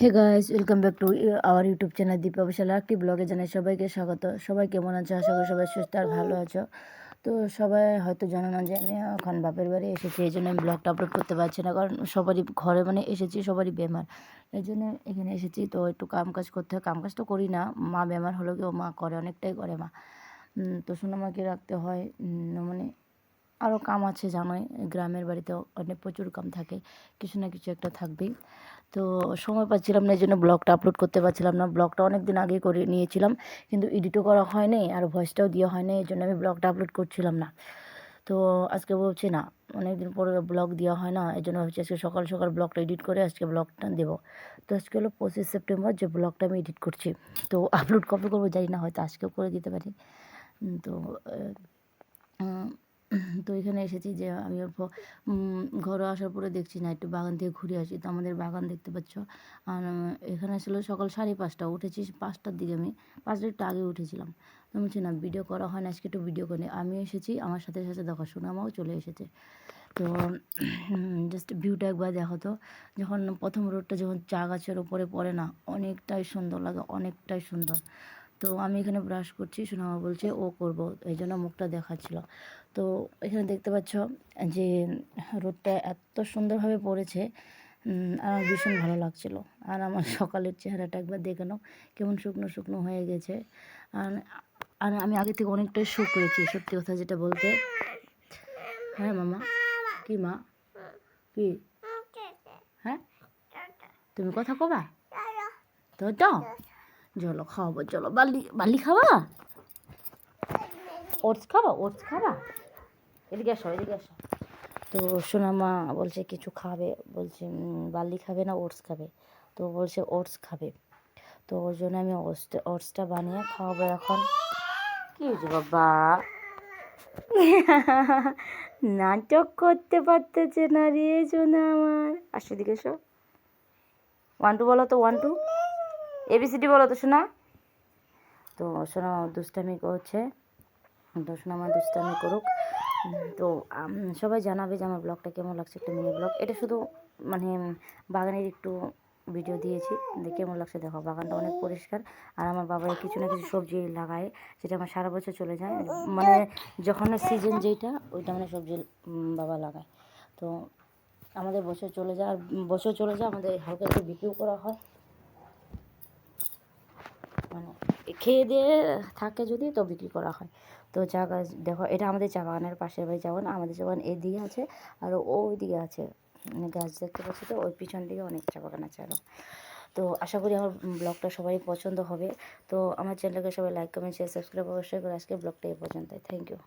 Hey guys welcome back to our YouTube channel Deepa Vishal একটি ব্লগে জানাই সবাইকে স্বাগত। সবাই কেমন আছো? আশা করি সবাই সুস্থ আর ভালো আছো। তো সবাই হয়তো জানো না যে আমি এখন বাপের বাড়ি এসেছি, এই জন্য আমি ব্লগটা আপলোড করতে পারছি না, কারণ সবারই ঘরে মানে এসেছি, সবারই বেমার। এই জন্য এখানে এসেছি, তো একটু কাম কাজ করতে হয়। কাম কাজ তো করি না, মা বেমার হলেও কেউ মা করে, অনেকটাই করে মা। তো সোনামাকে রাখতে হয় মানে আরও কাম আছে, জানোই, গ্রামের বাড়িতে অনেক প্রচুর কাম থাকে, কিছু না কিছু একটা থাকবেই। তো সময় পাচ্ছিলাম না এই জন্য ব্লগটা আপলোড করতে পারছিলাম না। ব্লগটা অনেক দিন আগে করে নিয়েছিলাম, কিন্তু এডিটও করা হয়নি আর ভয়েসটাও দেওয়া হয়নি এই জন্য আমি ব্লগটা আপলোড করছিলাম না। তো আজকে বলছি না অনেক দিন পরে ব্লগ দেওয়া হয় না এই জন্য ভাবছি আজকে সকাল সকাল ব্লগটা এডিট করে আজকে ব্লগটা দেবো। তো আজকে হলো পঁচিশ সেপ্টেম্বর, যে ব্লগটা আমি এডিট করছি। তো আপলোড কবে করব জানি না, হয়তো আজকেও করে দিতে পারি। তো তো এখানে এসেছি যে আমি অল্প ঘরে আসার পরে দেখছি না, একটু বাগান থেকে ঘুরে আসি। তো আমাদের বাগান দেখতে পাচ্ছ। আর এখানে ছিল সকাল সাড়ে পাঁচটা, উঠেছি পাঁচটার দিকে আমি, পাঁচটা একটু আগে উঠেছিলাম। তো বলছি, না ভিডিও করা হয় না, আজকে একটু ভিডিও করে। আমি এসেছি, আমার সাথে সাথে দেখো সোনামাও চলে এসেছে। তো জাস্ট ভিউটা একবার দেখো তো। যখন প্রথম রোডটা যখন চা গাছের ওপরে পড়ে না, অনেকটাই সুন্দর লাগে, অনেকটাই সুন্দর। তো আমি এখানে ব্রাশ করছি সোনামা বলছে ও করব এই জন্য মুখটা দেখাচ্ছিল। তো এখানে দেখতে পাচ্ছ যে রোদটা এত সুন্দরভাবে পড়েছে আর আমার ভীষণ ভালো লাগছিল। আর আমার সকালের চেহারাটা একবার দেখে নাও কেমন শুকনো শুকনো হয়ে গেছে। আর আর আমি আগে থেকে অনেকটাই সুখ করেছি সত্যি কথা যেটা বলতে। হ্যাঁ মামা? কি মা? কি? হ্যাঁ? তুমি কথা কবা? তো তো। চলো খাওয়াবো, চলো। বালি বালি খাওয়া ওটস খাওয়া ওটস খাওয়া এদিকে আসো এদিকে আসো। তো সোনামা বলছে কিছু খাবে, বলছে বার্লি খাবে না, ওটস খাবে। তো বলছে ওটস খাবে। তো ওর জন্য আমি ওটসটা ওটসটা বানিয়ে খাওয়াবো এখন। কি হয়েছে বাবা? নাটক করতে পারতেছে না রে সোনা আমার আসো এদিকে এসো। ওয়ান টু বলো তো, ওয়ান টু। এবিসিডি বলো তো, শোনা। তো সোনা দুষ্টামি করছে। তো সোনা আমার দুষ্টামি করুক। তো সবাই জানাবে যে আমার ব্লগটা কেমন লাগছে একটা মিনি ব্লগ। এটা শুধু মানে বাগানের একটু ভিডিও দিয়েছি দিয়ে কেমন লাগছে দেখো। বাগানটা অনেক পরিষ্কার। আর আমার বাবা কিছু না কিছু সবজি লাগায়, সেটা আমার সারা বছর চলে যায়। মানে যখন সিজন যেটা ওইটা মানে সবজি বাবা লাগায়। তো, আমাদের বছর চলে যায়, আর বছর চলে যায়, আমাদের হালকা একটু বিক্রিও করা হয়। মানে খেয়ে দিয়ে থাকে যদি, তো বিক্রি করা হয়। তো চা গাছ, দেখো, এটা আমাদের চা বাগানের পাশের বাড়ি যাব না আমাদের যেমন এদিকে আছে আর ওই দিকে আছে। মানে গাছ দেখতে পাচ্ছি তো, ওই পিছন দিকে অনেক চা বাগান আছে আরও তো আশা করি আমার ব্লগটা সবাই পছন্দ হবে। তো আমার চ্যানেলকে সবাই লাইক কমেন্ট শেয়ার সাবস্ক্রাইব অবশ্যই করে আজকে ব্লগটা এই পর্যন্ত থ্যাংক ইউ